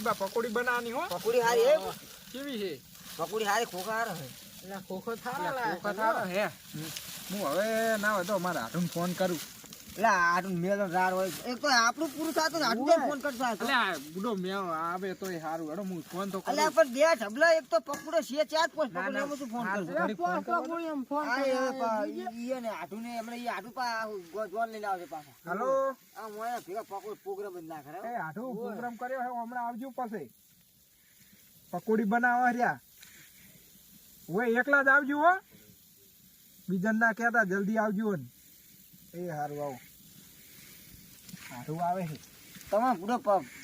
વાલજીબા પકોડી બનાવવાની હો. પકોડી હારી હે? કેવી છે? પકોડી હારી ખોખા હારો હે. એટલે ખોખો થાળા કોકા થાળો હે. હું હવે ના હોય તો મારા હાથું ફોન કરું. એટલે આટલું મેલો રાર હોય એક તો આપણું પૂરું થતું ને આટલું ફોન કરતો હતો? એટલે બુડો મેવ આવે તો એ સારું હેડો હું ફોન તો એટલે પણ બે ઢબલા એક તો પકડો છે ચાર પોસ્ટ ના, પકડો એમ શું ફોન કરજો ઘડીક ફોન ફોન આ એ પા- ઈ- ઈ એને ને એમણે ઈ આટું પા ગોજવાન લઈને આવશે પાછા. હેલો. આ મોય ભેગા પકોડ પ્રોગ્રામ જ ના કરે. એ આટું પ્રોગ્રામ કર્યો હે હમણાં આવજો પછી. પકોડી બનાવવા રહ્યા. ઓય એકલા જ આવજો હો. બીજા ના કહેતા જલ્દી આવજો ને. એ હારું આવો. હાથું આવે છે. તમારે પૂરો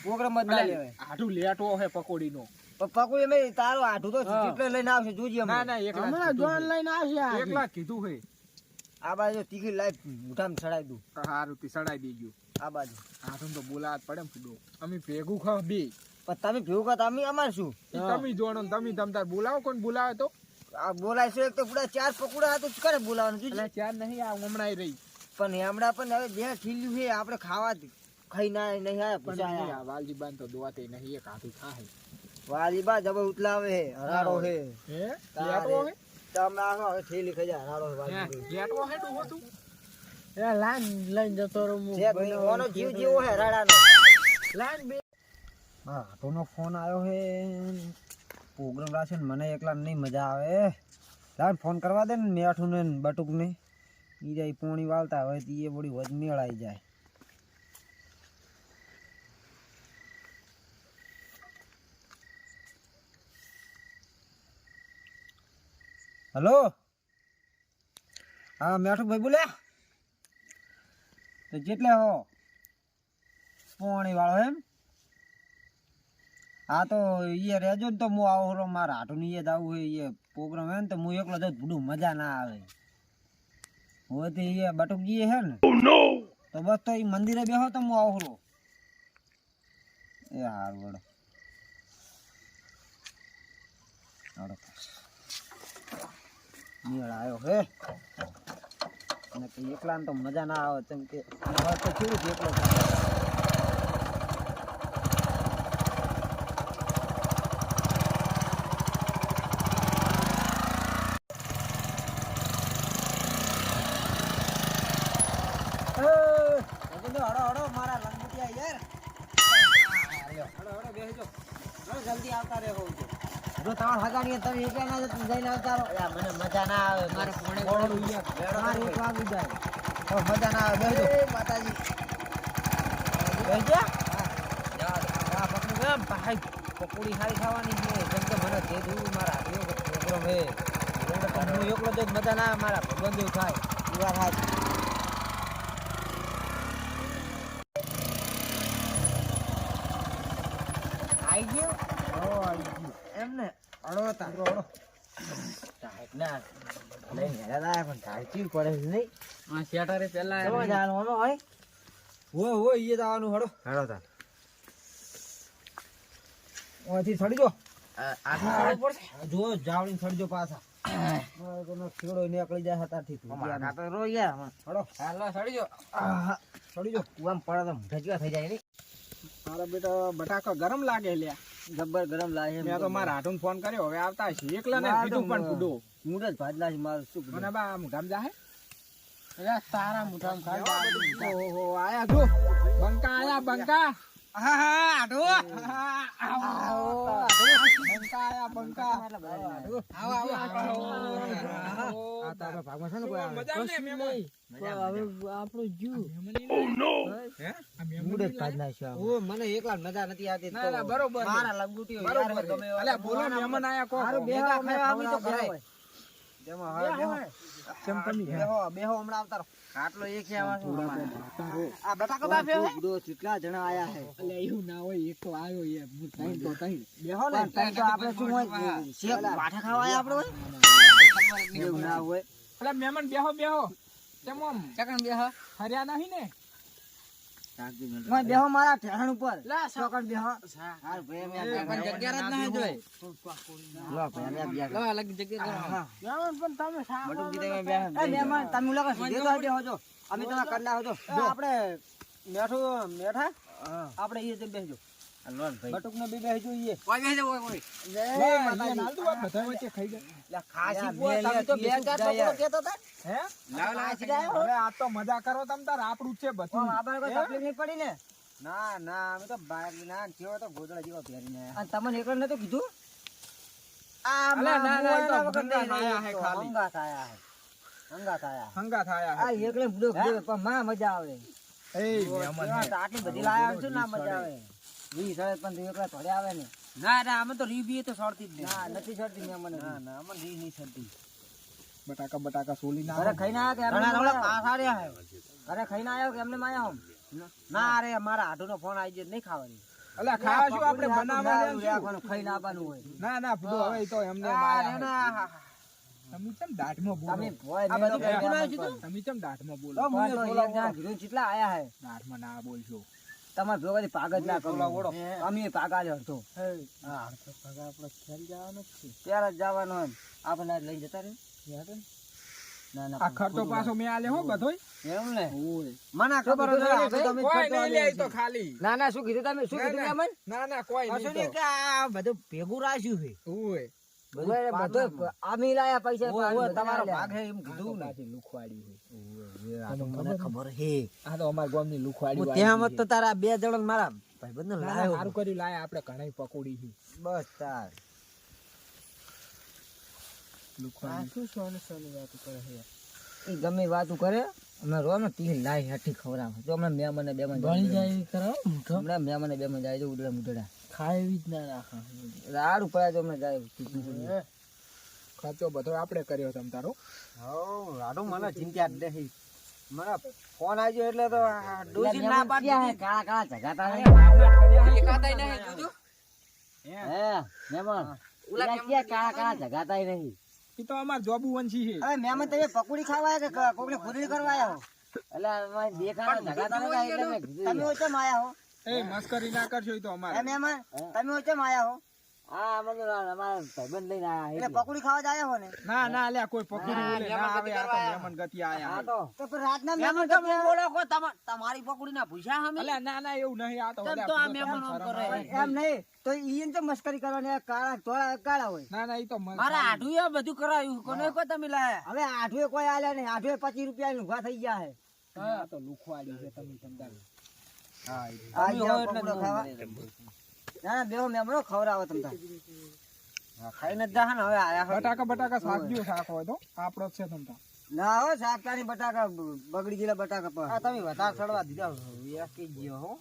પ્રોગ્રામ જ ના લેવાય. હાથું લેટો હે પકોડીનો. પણ પકોડી અમે તારો આઢું તો હા. લઈને આવશે જોજે ના ના એકલા જ હમણાં જોન લઈને આવશે. એકલા કીધું હે આ બાજુ તીખી લાઈટ મુઠામ ચડાઈ દઉં. હારું ચડાઈ સડાઈ દેજો. આ બાજુ. હાથું તો બોલાત પડે ને ફૂડો. અમે ભેગું ખા બે. પણ તમે ભેગું ખા તમે અમાર શું? તમે જોણો તમે તમ તાર બોલાવો કોણ બોલાવે તો? આ બોલાય છે એક તો પૂરા ચાર પકોડા હતા તો કરે બોલાવાનું જોજે. ચાર નહીં આ હમણાં રહી. પણ હમણાં પણ હવે બે ખીલ્યું છે આપણે ખાવા જ ખાઈ ના નહીં આવે પણ પૂછા નહીં, આ વાલજી બાન તો દોવાતે નહીં એક હાથું થાય. વાલીબા જબર ઉતલાવે હે હરાડો હે? હે લેટો હે તમે આવો હવે થેલી ખાઈ જા હરાડો હે હે. લેટો તું એટલે લાઈન લઈને જતો રહું હું. ઓનો જીવ જેવો હે લાઈન બે હા તોનો ફોન આવ્યો હે પ્રોગ્રામ રાખશે ને મને એકલા નહીં મજા આવે. લાઈન ફોન કરવા દે ને મેઠું ને બટુક ને જાય પોણી વાળતા હોય તો એ બધી વધ મેળાઈ જાય. હલો? હા મેઠુભાઈ બોલ્યા? તો જેટલે હો, પોણી વાળો એમ. હા, તો એ રહેજો ને તો હું આવું મારા હાટું એ જ આવું હોય એ પ્રોગ્રામ હોય ને તો હું એકલો જ ભૂડું મજા ના આવે. હવે તો ઈએ બટુકજી હે ને. તો બસ તો એ મંદિરે બેહો તો હું આવો હરો એ હારું વડો મેળ આવ્યો હે. અને એકલા તો મજા ના આવે કેમ કે તો કેવું એકલો? હડો હડો મારા લંગુટિયા યાર. હડો હડો બેસજો હડો જલ્દી આવતા રહો જો તમાર હગાની તમે એકલા ના જઈને આવતા રહો. યાર મને મજા ના આવે મારે કોણે કોણ મારે એક વાગી જાય. તો મજા ના આવે બેસજો માતાજી. બેસજો પકડી એમ ભાઈ પકોડી સારી ખાવાની છે. જેમ કે મને જે જોયું મારા પ્રોગ્રામ હે હું એકલો જ મજા ના આવે મારા ભગવાન જેવું થાય. એ વાત સાચી. આઈ ગયો? ઓ આઈ ગયો. એમ ને અડો તા અડો. ટાઈટ ના. લઈને હેરા લાયા પણ ટાઈટ ચીર પડે છે નહીં. આ શેટરે પેલા કેવો જવાનું હનો હોય. હો હો ઈએ જવાનું હડો. હડો તા ઓથી સડી જો જો જાવડી સડી જો પાછા. મારે ખેડો નીકળી જાય હતાથી તું તો રો યાર હડો. હાલો સડી જો આહા, સડી જો કુવામ પડે તો ઢજવા થઈ જાય ને મારા બેટા બટાકા ગરમ લાગે લ્યા. જબ્બર ગરમ લાગે મેં તો મારા હાથું ફોન કર્યો હવે આવતા છે એકલા ને કીધું પણ કુડો મૂડ જ ભાજલા છે મારું શું મને બા મુઠામ જાહે? સારા મુઠામ ખાય ઓહો આયા જો. બંકા આયા બંકા. મને એકલા મજા નથી આવતી બરોબર મારા લંગુટી બોલો મહેમાન આયા કોક. ભેગા ખાવા આવી તો કરાય. મહેમાન બેહો બેહો કેમ આમ ચકન બે હા. હર્યા નહીં ને? બેહો મારા ઠેહાણ ઉપર. ચોકડ બેહો. હાર ભાઈ મેં જગ્યા જ જોઈ લો ભાઈ મેં બેહો. અલગ જગ્યા પણ તમે બટુક દી તમે બેહો. તમે લોકો સીધે તો બેહો છો અમે તમે કરી નાખો જો. આપણે મેઠું મેઠા? આપણે એ જઈને બેસજો. બટુકને બી ને ના ના ના તમને એકલો નતું કીધું આ ના, ના, મોવાના વગર નહીં, આયા હે ખાલી. હંગાત આયા પણ માં મજા આવે આટલી બધી લાયા છું ના મજા આવે વી સળે પણ તું એકલા થોડે આવે ને. ના ના અમે તો રીબી તો સડતી જ ના નથી ચડતી મેં મને ના ના અમને રી નહીં ચડતી બટાકા બટાકા સોલી ના ઘરે ખાઈને આવ્યા કે એમને પાછા રહ્યા હે. ઘરે ખાઈને આવ્યો કે એમને માયા હમ? ના અરે મારા હાટુનો ફોન આવી ગયો નહીં ખાવાની. અલા ખાવા શું આપણે બનાવવા લે શું? રાખવાનું ખાઈને આવવાનું હોય? ના ના પૂરો હવે તો એમને માયા તમે ચમ દાઢમાં બોલો? તમે ભોય આ બધું ના? તમે. ચમ દાઢમાં બોલો? કેટલા આયા હે? દાઢમાં ના બોલશો. તમારે ભેગો થી પાગ જ ના કરો અમે પાગા જ હરતો હા. તો પગાર આપણો ખેલ જવાનો છે. ત્યારે જ જવાનો હોય આપણે લઈ જતા રહે ના? ના આ ખર્ચો પાછો મેં આલે હો બધોય. એમ ને? મને ખબર કોઈ હતી, આપણે તો અમે જ ખર્ચો નહીં લે તો ખાલી. ના ના શું કીધું તમે? શું કીધું ના. ના ના કોઈ નહીં નહીં આ બધું ભેગું રાખ્યું છે? ઓય. બધું બધું અમે લાયા પૈસા ઓય, ઓય, તમારો તમારો ભાગ ભાગ હે એમ કીધું ને. લુખવાડી આ તો મને ખબર હે. આ તો અમાર ગામની લુખવાડી ત્યાં મત તો તારા બે જણ મારા ના, લાયો સારું કર્યું લાયા આપણે ઘણી પકોડી છે બસ તાર. લુખવાડી. શું સોનું સોનું કરે એ ગમે વાતું કરે. અમે રો ને તી લાઈ હેઠી ખવડાવે જો હમણાં મેં મને બે માં જાય કરો હમણાં મેં મને બે માં જાય છે ઉડડા મુડડા ખાય એવી જ ના રાખા. રાડું પડ્યા તો હમણાં જાય ખર્ચો બધો આપણે કર્યો તમ તારો. હો રાડું મને ચિંતા જ નહીં. મને ફોન આવ્યો એટલે તો ડોસી ના પાડી કાળા કાળા જગાતા નહીં એકાદાય નહીં જોજો. હે? મેમણ ઉલા ક્યાં કાળા કાળા જગાતા નહીં? એ તો અમાર જોબુ વંશી છે. અરે મેમણ તમે પકોડી ખાવા આવ્યા કે કોકને ખોદડી કરવા આવ્યા હો? એટલે દેખાડો જગાતા નતા એટલે મેં તમે ઓછમ માયા હો. એ મસ્કરી ના કરશો તો અમારે. અમારે મહેમાન તમે ઓછમ આયા હો? હા અમે અમારા ભાઈબંધ લઈને આયા એટલે પકોડી ખાવા જ આયા હો ને? ના ના અલ્યા કોઈ પકોડી ના આવે આ તો મહેમાન ગતિ આયા હા તો. તો રાત ના મહેમાન તમે બોલો કો તમારી પકોડી ના ભૂસા અમે અલ્યા ના ના એવું નહીં આ તો તો આ મહેમાન કરે? એમ નહીં તો ઈયન તો મસ્કરી કરવાની? કાળા તોળા કાળા હોય. ના ના ઈ તો મારા આઠું બધું કરાયું. કોને કોઈ તમે લાયા? હવે આઠવે કોઈ આલ્યા નહીં. આઠવે પચીસ રૂપિયા ઊભા થઈ ગયા હે. હા તો લુખવાડી છે તમે સમજાવ ના ના બેહો મેમણો ખવડાવો તમ ખાઈને જ જા ને હવે આયા હોય. બટાકા બટાકા શાકજો શાક હોય તો? આપણો છે તમ ના હો શાકતાની બટાકા બગડી ગયેલા બટાકા પર આ તમે વધારે ચડવા દીધા વેકી ગયો હો.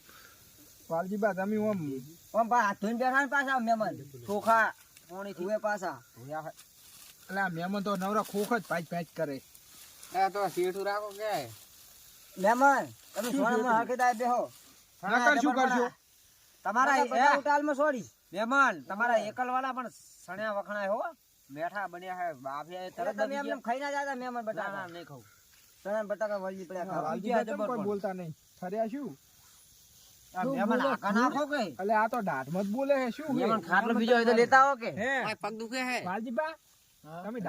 વાલજીબા તમે ઓમ પણ પા હાથ ધોઈને બેઠા ને પાછા મહેમાન. ખોખા પોણી થી પાછા. અલ્યા મહેમાન તો નવરા ખોખ જ પાંચ પાંચ કરે. એ તો સીઠું રાખો કે. મહેમાન તમે સોનામાં હરખેદાર બેહો. નકર શું કરશો? તમારા ઉટાલમાં છોડી મહેમાન તમારા એકલ વાળા પણ સણ્યા વખણાય હો. મેઠા બન્યા હે બાફે તરત તમે એમ ખાઈ ના જાતા મહેમાન બટાકા. નહીં ખાવ. સણા બટાકા વળી પડ્યા ખાવા. વાલજીબા ચમ કોઈ બોલતા નહીં. ફર્યા શું? આ મહેમાન આકા નાખો કે? અલ્યા આ તો દાઢમાં જ બોલે છે શું? હે? મહેમાન ખાટલો બીજો હોય તો લેતા આવો કે? હે. પગ દુખે હે? વાલજીબા તમે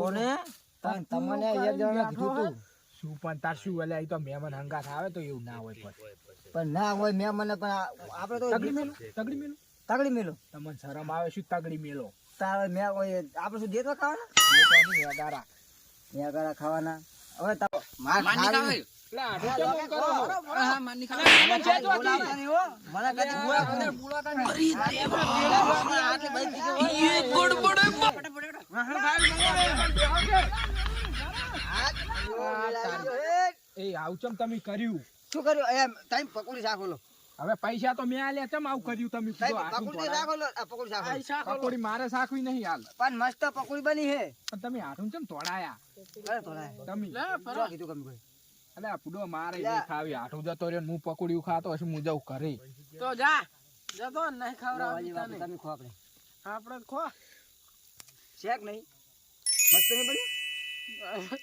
બોલો? તમને એક જણા કીધું શું પણ તાર શું એટલે તો મહેમાન હંગાથ આવે તો એવું ના હોય પણ ના હોય મેં મને પણ આપણે તો તગડી મેલો તગડી મેલો તગડી મેલો તમને શરમ આવે શું તગડી મેલો તારે મેં હોય આપણે શું દેતો ખાવાના એ તો નહીં અગારા. મેં કરા ખાવાના હવે તો માર ખાવે લા, આટલું કેમ એમ કરો? હા માની ખાવે મને કદી બોલાવતા નહીં હો. મને કદી એ આવું ચમ તમે કર્યું શું કર્યું? એમ ટાઈમ પકોડી શાક ઓલો. હવે પૈસા તો મેં આલ્યા ચમ આવું કર્યું તમે પકોડી. શાક ઓલો પકોડી શાક પકોડી મારે સાખવી નહીં હાલ. પણ મસ્ત પકોડી બની હે પણ તમે હાથું ચમ તોડાયા અરે તોડાયા તમે. શું કીધું કમ કોઈ? અલે આ પૂડો મારે ખાવી. હાથું જતો રહ્યો હું પકોડી ખાતો હશે હું જઉં ઘરે. તો જા. જતો નહીં ખવડાવી તમે ખો આપણે. આપણે ખો. શેક નહીં. મસ્ત નહીં બન્યું?